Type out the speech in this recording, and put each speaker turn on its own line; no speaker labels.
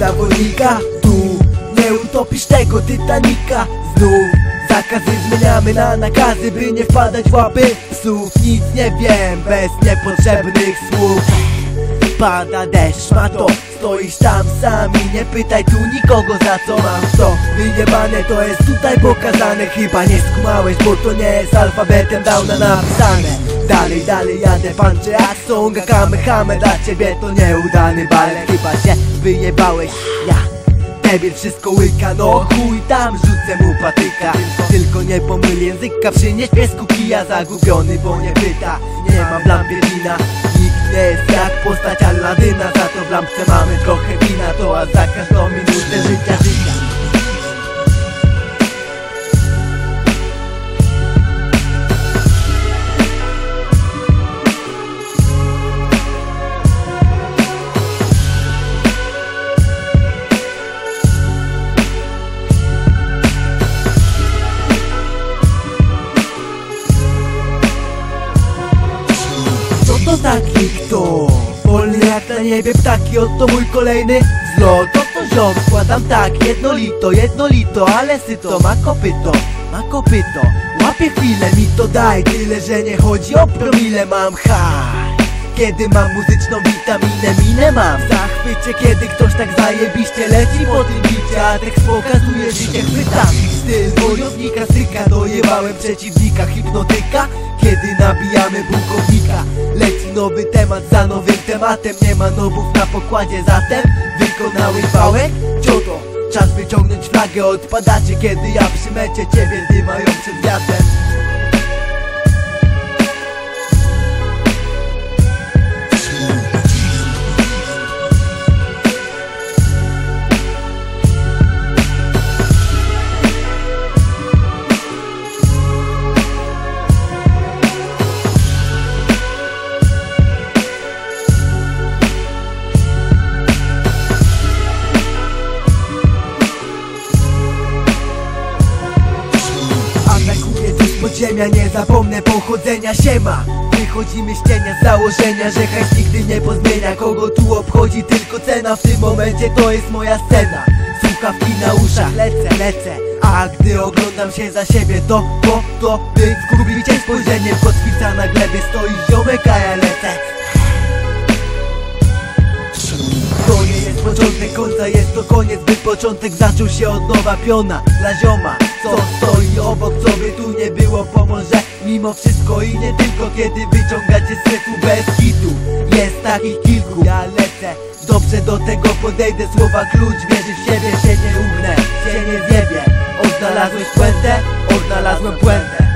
zawodnika Tu nie utopisz tego Titanika Znów zakazy zmieniamy na nakazy By nie wpadać w łapy psów Nic nie wiem bez niepotrzebnych słów Pada deszcz, ma to. Stoisz tam sam i nie pytaj tu nikogo za co mam to. Wyjebane to jest tutaj pokazane. Chyba nie skumałeś, bo to nie jest alfabetem downa napisane. Dalej, dalej jadę, panczę jak songa Kamehame dla ciebie to nieudany balet Chyba się wyjebałeś, ja Debil wszystko łyka, no chuj tam rzucę mu patyka. Tylko nie pomyl języka, przynieś piesku kija. Zagubiony, bo nie pyta, nie ma w lampie wina jest jak postać Aladyna. Za to w lampce mamy trochę wina To a za każdą to taki kto? Wolny jak na niebie ptaki, oto mój kolejny zlot Oto ziom, składam tak, jednolito, jednolito Ale syto, ma kopyto, ma kopyto Łapie chwilę, mi to daj Tyle, że nie chodzi o promile, mam haj kiedy mam muzyczną witaminę, minę mam. W zachwycie Kiedy ktoś tak zajebiście leci po tym bicie. A tekst pokazuje życie chwytami Styl wojownika styka, dojebałem przeciwnika. Hipnotyka, kiedy nabijamy bunkownika Leci nowy temat za nowym tematem. Nie ma nowów na pokładzie, zatem Wykonałeś wałek? Cioto, czas wyciągnąć flagę. Odpadacie, kiedy ja przy Ciebie dymają przed wiatrem podziemia, nie zapomnę pochodzenia siema Wychodzimy z cienia z założenia, że hajs nigdy nie pozmienia. Kogo tu obchodzi tylko cena, w tym momencie to jest moja scena. Słuchawki na uszach, lecę, lecę. A gdy oglądam się za siebie, to, to, to By zgubić cię spojrzeniem, kotwica na glebie stoi ziomek, a ja lecę. To nie jest początek końca, jest to koniec, by początek zaczął się od nowa. Piona Dla zioma, co stoi obok, by tu nie było, pomoże. Mimo wszystko i nie tylko, kiedy wyciągacie z syfu bez hitu. Jest takich kilku, ja lecę. Dobrze do tego podejdę, słowa klucz Wierzy w siebie, się nie ugnę, się nie zjebie Odnalazłeś puentę? Odnalazłem puentę